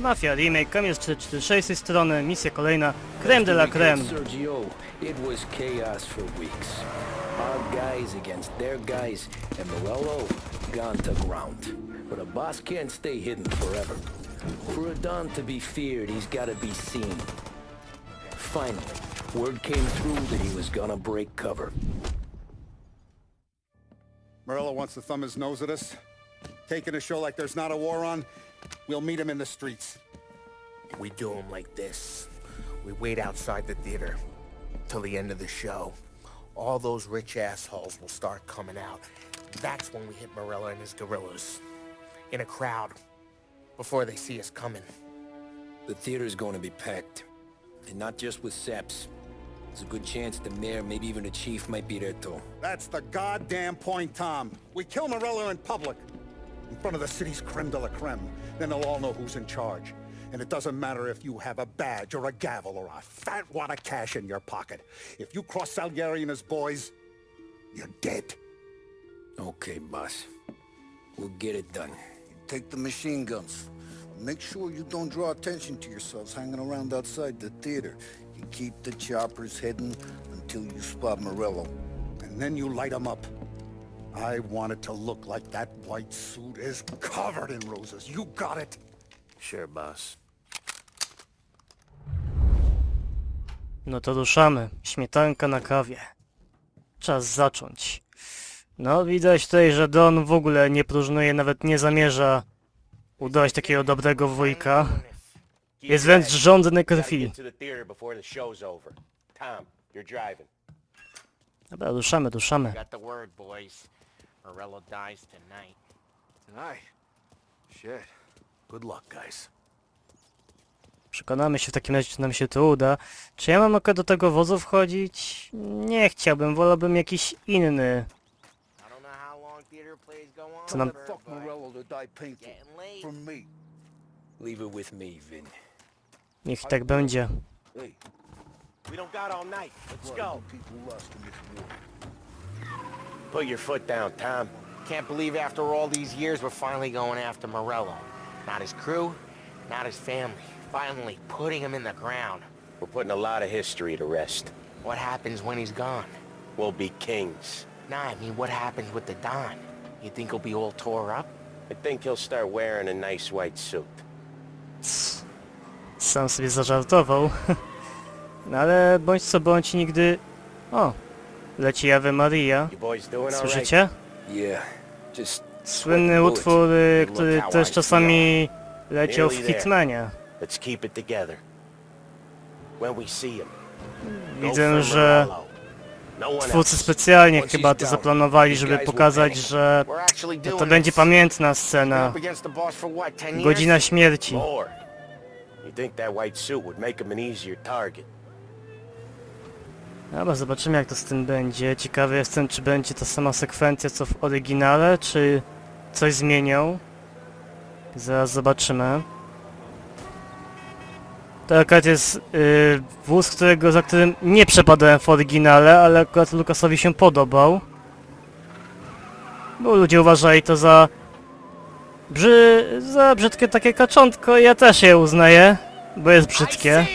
Mafia Remake, Kamil 446 z tej strony, misja kolejna, creme de la creme. Sergio, it was chaos for weeks. Our guys against their guys, and Morello gone to ground. But a boss can't stay hidden forever. For a Don to be feared, he's gotta be seen. Finally, word came through that he was gonna break cover. Morello wants to thumb his nose at us. Taking a show like there's not a war on, we'll meet him in the streets. We do them like this. We wait outside the theater till the end of the show. All those rich assholes will start coming out. That's when we hit Morella and his gorillas. In a crowd. Before they see us coming. The theater's going to be packed. And not just with saps. There's a good chance the mayor, maybe even the chief, might be there too. That's the goddamn point, Tom. We kill Morello in public. In front of the city's creme de la creme. Then they'll all know who's in charge. And it doesn't matter if you have a badge or a gavel or a fat wad of cash in your pocket. If you cross Salieri and his boys, you're dead. Okay, boss. We'll get it done. Take the machine guns. Make sure you don't draw attention to yourselves hanging around outside the theater. You keep the choppers hidden until you spot Morello. And then you light them up. I want it to look like that white suit is covered in roses. You got it? Sure, boss. No to ruszamy. Śmietanka na kawie. Czas zacząć. No widać tutaj, że Don w ogóle nie próżnuje, nawet nie zamierza udawać takiego dobrego wujka. Jest wręcz żądny krwi. Get to the theater before the show's over. Tom, you're driving. Dobra, ruszamy, ruszamy. Got the word, boys. Morello dies tonight. Tonight? Shit. Good luck, guys. Przekonamy się w takim razie, czy nam się to uda. Czy ja mam akurat do tego wozu wchodzić? Nie chciałbym, wolałbym jakiś inny. I don't know how long theater plays go on. Co nam... sir, Fuck but Morello to die painful. Getting late. From me. Leave it with me, Vin. Niech tak będzie. Hey, We don't got all night. Let's blood go. the people lost in this war. Put your foot down, Tom. Can't believe after all these years we're finally going after Morello. Not his crew, not his family. Finally putting him in the ground. We're putting a lot of history to rest. What happens when he's gone? We'll be kings. Nah, I mean, what happens with the Don? You think he'll be all tore up? I think he'll start wearing a nice white suit. Sam sobie zażartował. No ale bądź co bądź nigdy... O! Leci Ave Maria. Słyszycie? Słynny utwór, y, który też czasami leciał w Hitmanie. Widzę, że. No twórcy specjalnie chyba to zaplanowali, żeby pokazać, że to będzie pamiętna scena. up against the boss for what, 10 years? Godzina śmierci. You think that white suit would make him an easier target? Dobra, zobaczymy jak to z tym będzie. Ciekawy jestem, czy będzie ta sama sekwencja co w oryginale, czy coś zmienią. Zaraz zobaczymy. To akurat jest yy, wóz, którego, za którym nie przepadałem w oryginale, ale akurat Lukasowi się podobał. Bo ludzie uważali to za... Brzy... za brzydkie takie kaczątko ja też je uznaję, bo jest brzydkie.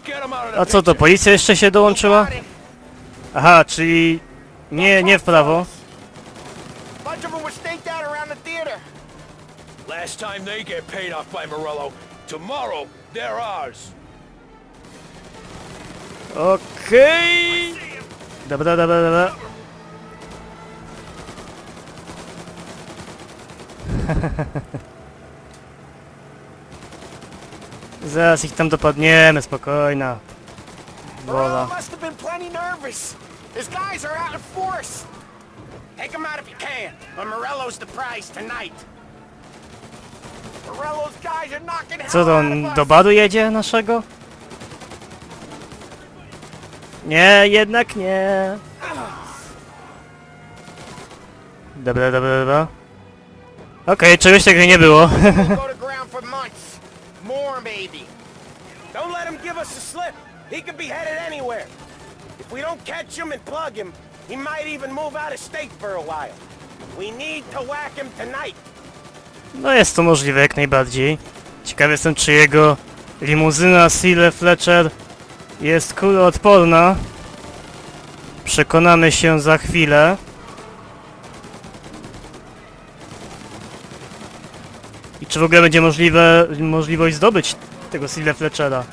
Get him out of the A co to, policja jeszcze się dołączyła? Aha, czyli nie, nie w prawo. Last time they get paid off by Morello. Tomorrow, they're ours. Okej. Dobra, dobra, dobra. Zaraz ich tam dopadniemy, spokojna. Wola. must have been plenty nervous. His guys are out in force. Take him out if you can, but Morello's the prize tonight. Morello's guys are knocking Co to, on do us. baru jedzie naszego? Nie, jednak nie. Dobra, dobra, dobra. Okej, czegoś takiego nie było. Go to ground for months. More, maybe. Don't let him give us a slip. He could be headed anywhere. If we don't catch him and plug him, he might even move out of state for a while. We need to whack him tonight. No jest to możliwe jak najbardziej. Ciekawy jestem czy jego limuzyna Sile Fletcher jest kuloodporna. Przekonamy się za chwilę. Czy w ogóle będzie możliwe, możliwość zdobyć tego Sile Fletchera?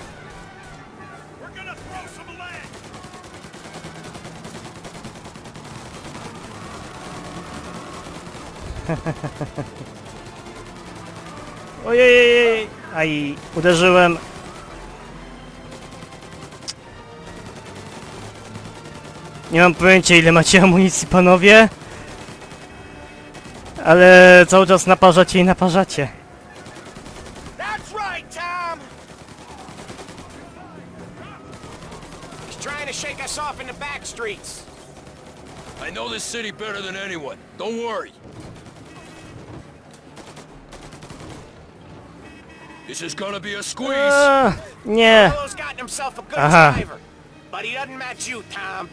Ojej, aj, uderzyłem. Nie mam pojęcia ile macie amunicji panowie. Ale cały czas naparzacie i naparzacie. Off in the back streets. I know this city better than anyone. Don't worry. This is gonna be a squeeze. Eee, nie, Willow's gotten himself a good Aha. driver. But he doesn't match you, Tom.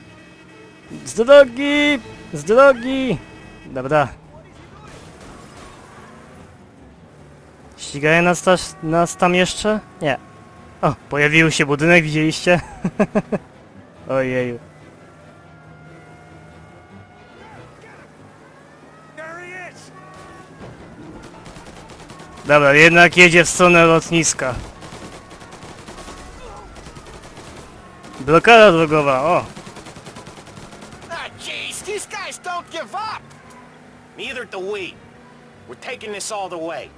z drogi, z drogi. Dobra. Ścigają nas, nas tam jeszcze? Nie. O, pojawił się budynek, widzieliście? Ojeju. Dobra, jednak jedzie w stronę lotniska. Blokada drogowa, o! Ah, jeez, these guys don't give up! Neither do we. We're taking this all the way.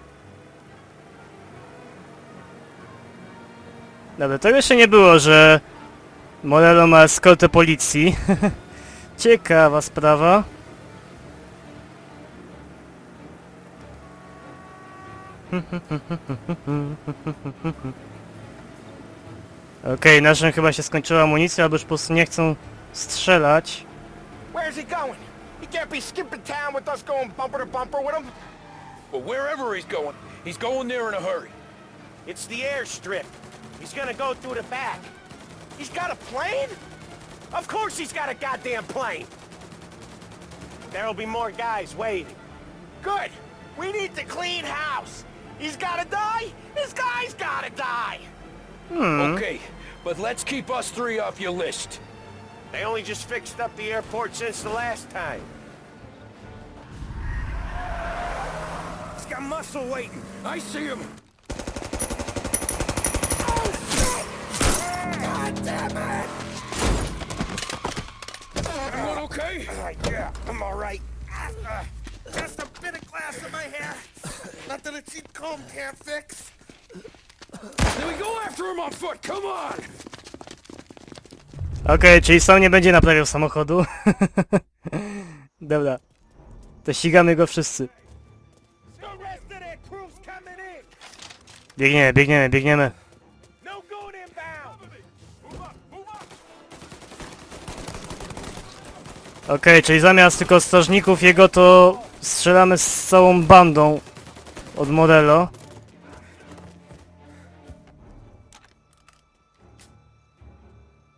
Dobra, tego jeszcze nie było, że Morello ma eskortę policji. Ciekawa sprawa. Okej, naszym chyba się skończyła amunicja, albo już po prostu nie chcą strzelać. Where's he going? He can't be skipping town with us going bumper to bumper with him. But wherever he's going, he's going there in a hurry. It's the airstrip. He's gonna go through the back. He's got a plane? Of course he's got a goddamn plane! There'll be more guys waiting. Good! We need to clean house! He's gotta die! This guy's gotta die! Hmm. Okay, but let's keep us three off your list. They only just fixed up the airport since the last time. He's got muscle waiting. I see him. Damn it! Everyone okay? yeah, I'm alright. just a bit of glass in my hair. Nothing a cheap comb can't fix. Then we go after him on foot. Come on. Okej, czyli sam nie będzie naprawiał samochodu. Dobra. To ścigamy go wszyscy. The rest of that crew's coming in. Biegniemy, biegniemy, biegniemy. Okej, czyli zamiast tylko strażników jego, to strzelamy z całą bandą od Morello.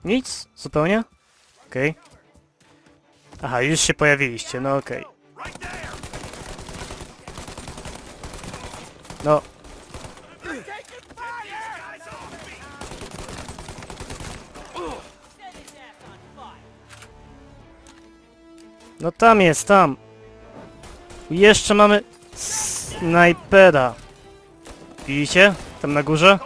Nic? Zupełnie? Okej. Aha, już się pojawiliście, no okej. No, no tam jest, tam. Jeszcze mamy snajpera. Widzicie? Tam na górze?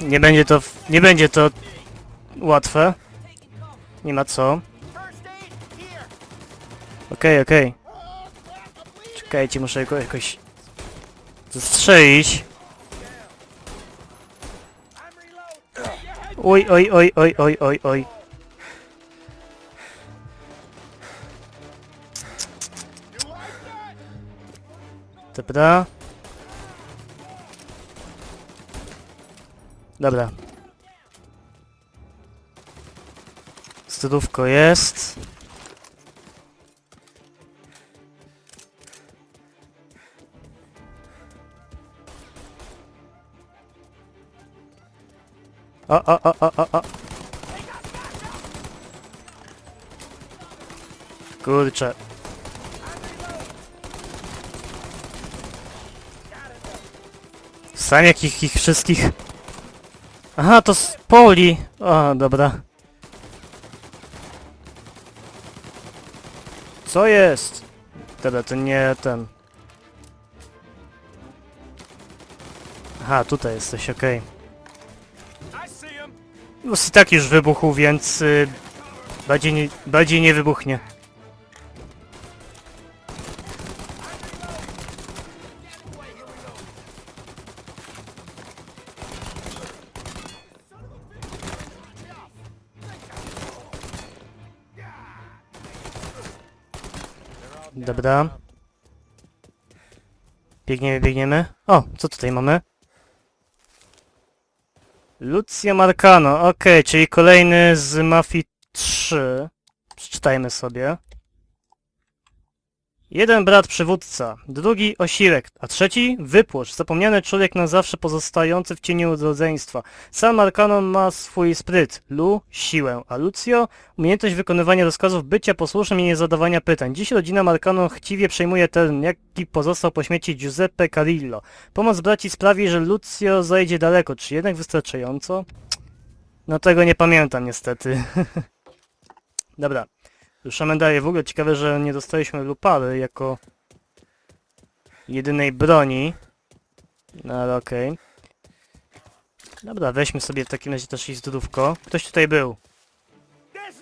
Nie będzie to, nie będzie to łatwe. Nie ma co. Aid, here. Okej, okej. Czekajcie, muszę go jakoś zastrzelić. Oj, oj, oj, oj, oj, oj, oj. Dobra. Dobra. Studówko jest. O, o, o, o, o, o. Kurczę. Sam jakich ich wszystkich... Aha, to z poli. O, dobra. Co jest? Dobra, to nie ten. Aha, tutaj jesteś, okej. Him. No i tak już wybuchł, więc y, bardziej, nie, bardziej nie wybuchnie. Dobra. Biegniemy, biegniemy. O, co tutaj mamy? Lucio Marcano, okej, czyli kolejny z Mafii 3. Przeczytajmy sobie. Jeden brat przywódca, drugi osiłek, a trzeci wypłosz, zapomniany człowiek na zawsze pozostający w cieniu rodzeństwa. Sam Marcano ma swój spryt, Lu siłę, a Lucio umiejętność wykonywania rozkazów, bycia posłusznym i nie zadawania pytań. Dziś rodzina Marcano chciwie przejmuje teren, jaki pozostał po śmierci Giuseppe Carillo. Pomoc braci sprawi, że Lucio zajdzie daleko, czy jednak wystarczająco? No tego nie pamiętam niestety. Dobra. Ruszamy dalej. W ogóle ciekawe, że nie dostaliśmy lupary jako jedynej broni. No ale okej. Dobra, weźmy sobie w takim razie też i zdrówko. Ktoś tutaj był.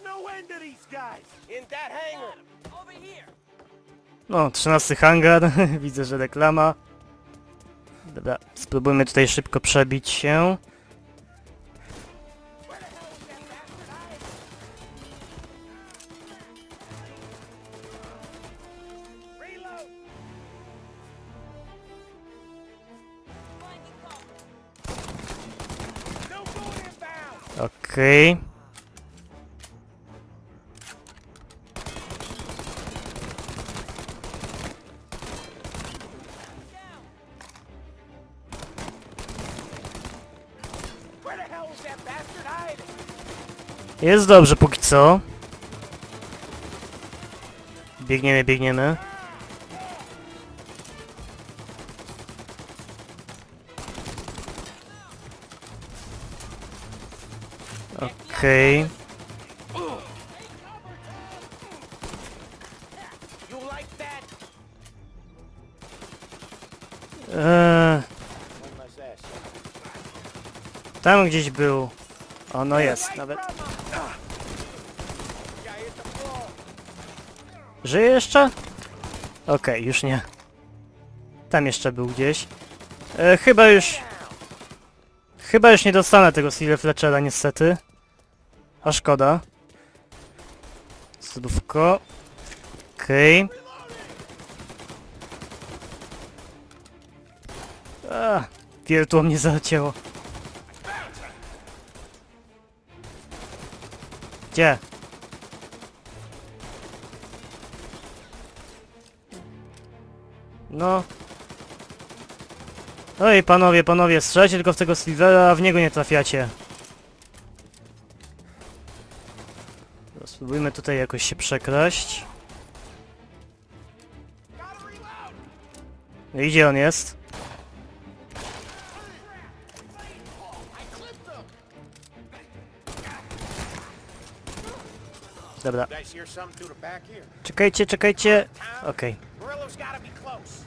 No end to these guys. In that hangar. Over here. No, 13 hangar. Widzę, że reklama. Dobra, spróbujmy tutaj szybko przebić się. Okej. Hiding? Jest dobrze póki co. Biegniemy, biegniemy. Okej. That? Eee, tam gdzieś był. O, no jest, nawet. Żyje jeszcze? Okej, już nie. Tam jeszcze był gdzieś. E, chyba już... Chyba już nie dostanę tego Silver Fletchera niestety. A szkoda. Zdrówko. Okej. A, wiertło mnie zacięło. Gdzie? No. Oj, panowie, panowie, strzelajcie tylko w tego Silvera, a w niego nie trafiacie. Dobra, Spróbujmy tutaj jakoś się przekraść. No i gdzie on jest? Dobra, czekajcie, czekajcie. Okej. Murillo's gotta be close.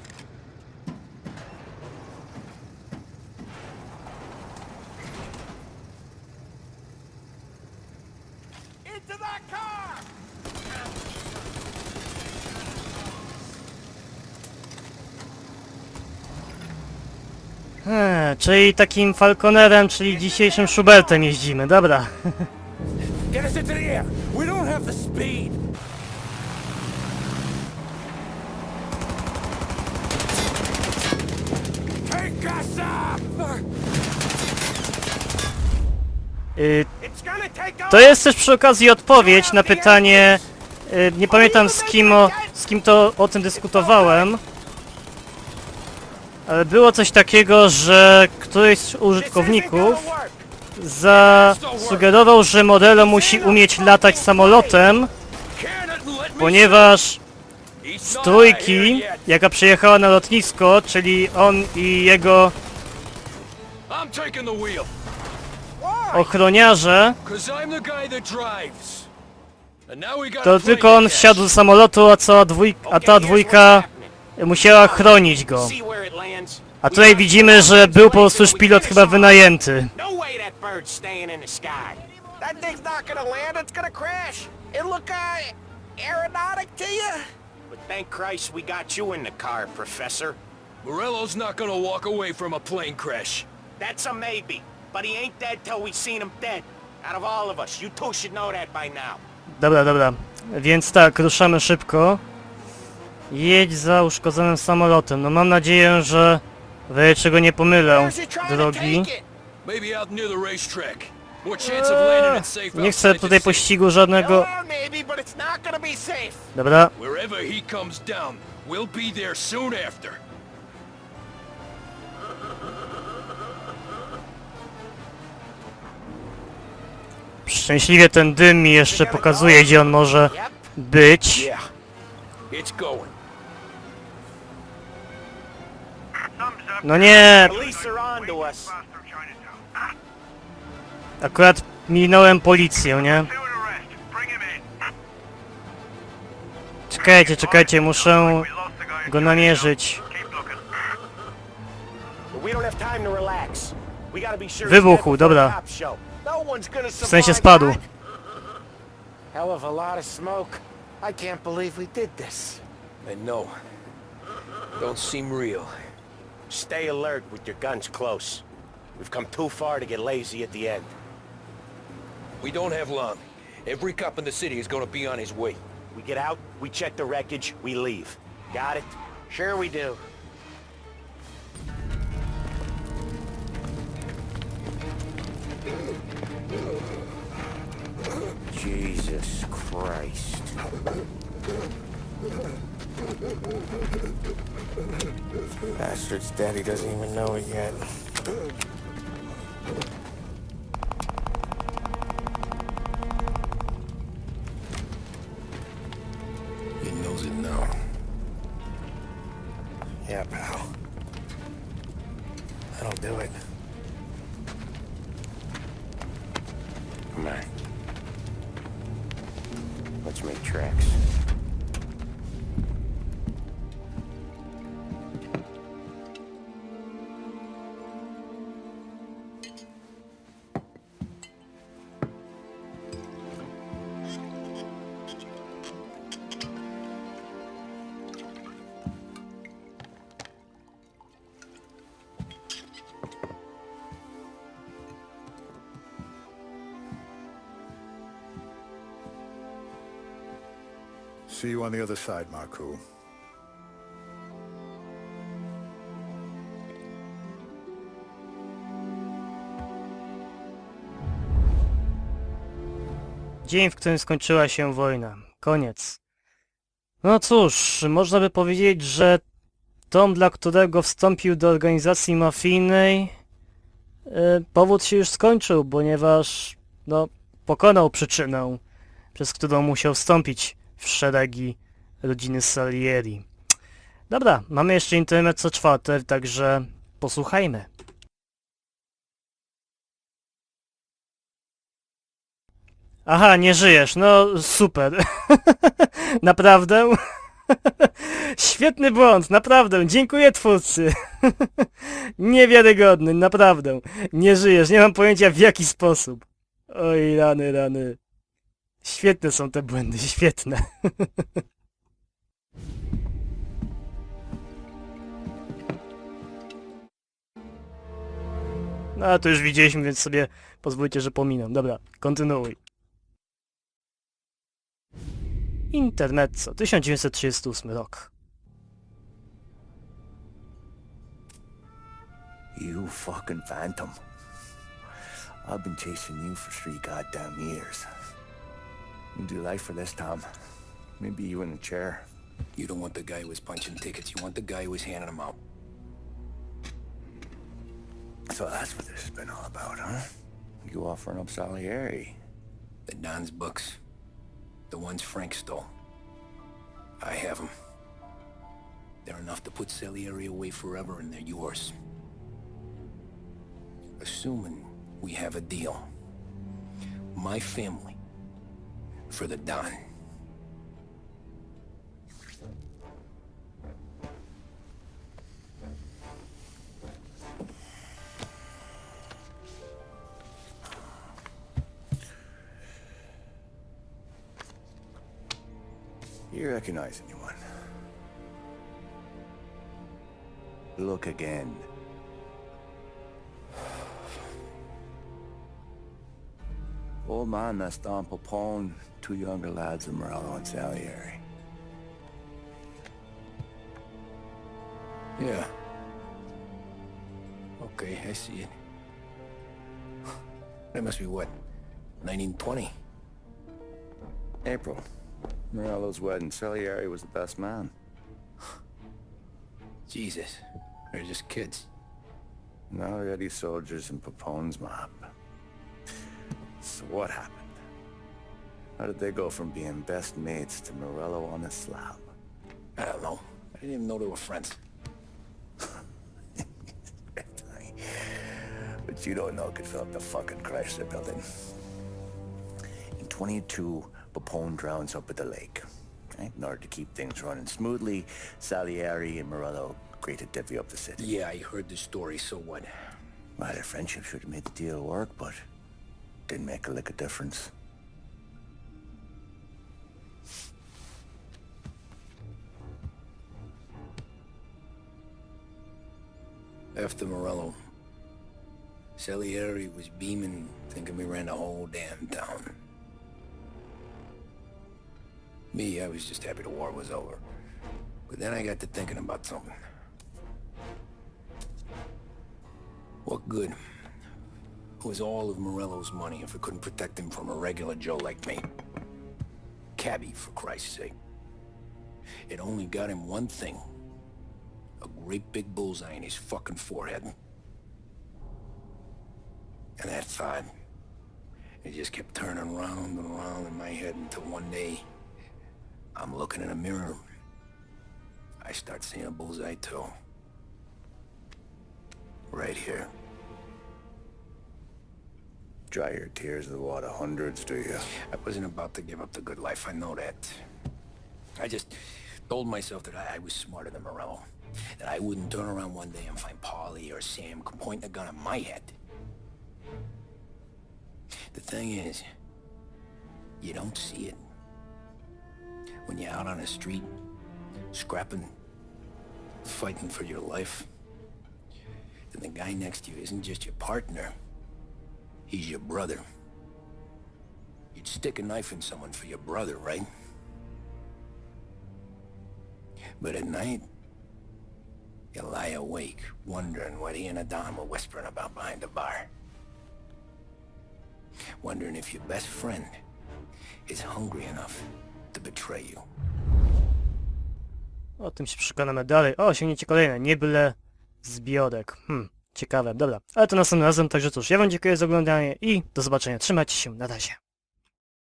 Into that Eee, czyli takim Falconerem, czyli dzisiejszym Schubertem jeździmy, dobra. Get us into the air. We don't have the speed. Take us up! Y, It's gonna take us. To jest też przy okazji odpowiedź na pytanie, y, nie pamiętam z kim, o, z kim to o tym dyskutowałem, ale było coś takiego, że któryś z użytkowników zasugerował, że Modelo musi umieć latać samolotem, ponieważ z trójki, jaka przyjechała na lotnisko, czyli on i jego ochroniarze, to tylko on wsiadł do samolotu, a, dwójka, a ta dwójka musiała chronić go. A tutaj widzimy, że był po prostu szpilot chyba wynajęty. Way that bird's staying in the sky. That thing's not gonna land, it's gonna crash. It look aeronautic to you? But thank Christ we got you in the car, Professor. Morello's not gonna walk away from a plane crash. That's a maybe. But he ain't dead till we seen him dead. Out of all of us, you two should know that by now. Dobra, dobra. Więc tak, ruszamy szybko. Jedź za uszkodzonym samolotem. No mam nadzieję, że w czego nie pomylę drogi. safe Nie chcę tutaj pościgu żadnego. Dobra, szczęśliwie ten dym mi jeszcze pokazuje, gdzie on może być. It's going. No nie, akurat minąłem policję, nie? Czekajcie, czekajcie, muszę go namierzyć. Wybuchł, dobra. W sensie spadł. Hell of a lot of smoke. I can't believe we did this. I know. Don't seem real. Stay alert with your guns close. We've come too far to get lazy at the end. We don't have long. Every cop in the city is gonna be on his way. We get out, we check the wreckage, we leave. Got it? Sure we do. Jesus Christ. Bastard's daddy doesn't even know it yet. He knows it now. Yeah, pal. That'll do it. Come on. Let's make tracks. On the other side, Marku. Dzień, w którym skończyła się wojna. Koniec. No cóż, można by powiedzieć, że Tom, dla którego wstąpił do organizacji mafijnej, e, powód się już skończył, ponieważ, no, pokonał przyczynę, przez którą musiał wstąpić w szeregi rodziny Salieri. Dobra, mamy jeszcze internet co czwarte, także posłuchajmy. Aha, nie żyjesz, no super. naprawdę? Świetny błąd, naprawdę, dziękuję twórcy. Niewiarygodny, naprawdę. Nie żyjesz, nie mam pojęcia w jaki sposób. Oj, rany, rany. Świetne są te błędy, świetne. No a to już widzieliśmy, więc sobie pozwólcie, że pominę. Dobra, kontynuuj. Intermezzo, 1938 rok. You fucking phantom. I've been chasing you for three goddamn years. You do life for this, Tom. Maybe you in the chair. You don't want the guy who was punching tickets. You want the guy who was handing them out. So that's what this has been all about, huh? You offering up Salieri. The Don's books. The ones Frank stole. I have them. They're enough to put Salieri away forever and they're yours. Assuming we have a deal. My family. For the Don. You recognize anyone? Look again. Old man, that's Don Popone, two younger lads of Morello and Salieri. Yeah. Okay, I see it. That must be what? 1920? April. Morello's wedding. Salieri was the best man. Jesus. They're just kids. Now they're soldiers in Papone's mob. So what happened? How did they go from being best mates to Morello on a slab? I don't know. I didn't even know they were friends. but you don't know could fill up the fucking Chrysler building. In 22, Papone drowns up at the lake. right? In order to keep things running smoothly, Salieri and Morello agreed to divvy up the city. Yeah, I heard the story, so what? Well, their friendship should have made the deal work, but didn't make a lick of difference. After Morello, Salieri was beaming, thinking we ran the whole damn town. Me, I was just happy the war was over. But then I got to thinking about something. What good was all of Morello's money if it couldn't protect him from a regular Joe like me? Cabby, for Christ's sake. It only got him one thing. A great big bullseye in his fucking forehead. And that thought, it just kept turning round and round in my head until one day, I'm looking in a mirror. I start seeing a bullseye too. Right here. Dry your tears with water hundreds, do you? I wasn't about to give up the good life, I know that. I just told myself that I, I was smarter than Morello. That I wouldn't turn around one day and find Polly or Sam pointing a gun at my head. The thing is, you don't see it. When you're out on the street, scrapping, fighting for your life, then the guy next to you isn't just your partner. He's your brother. You'd stick a knife in someone for your brother, right? But at night, you lie awake, wondering what he and Adam whispering about behind the bar. Wondering if your best friend is hungry enough to betray you. O tym się przekonamy dalej. O, osiągnięcie kolejne. Nie byle zbiorek. Hmm, ciekawe. Dobra. Ale to następnym razem. Także cóż, ja wam dziękuję za oglądanie i do zobaczenia. Trzymajcie się. Na razie.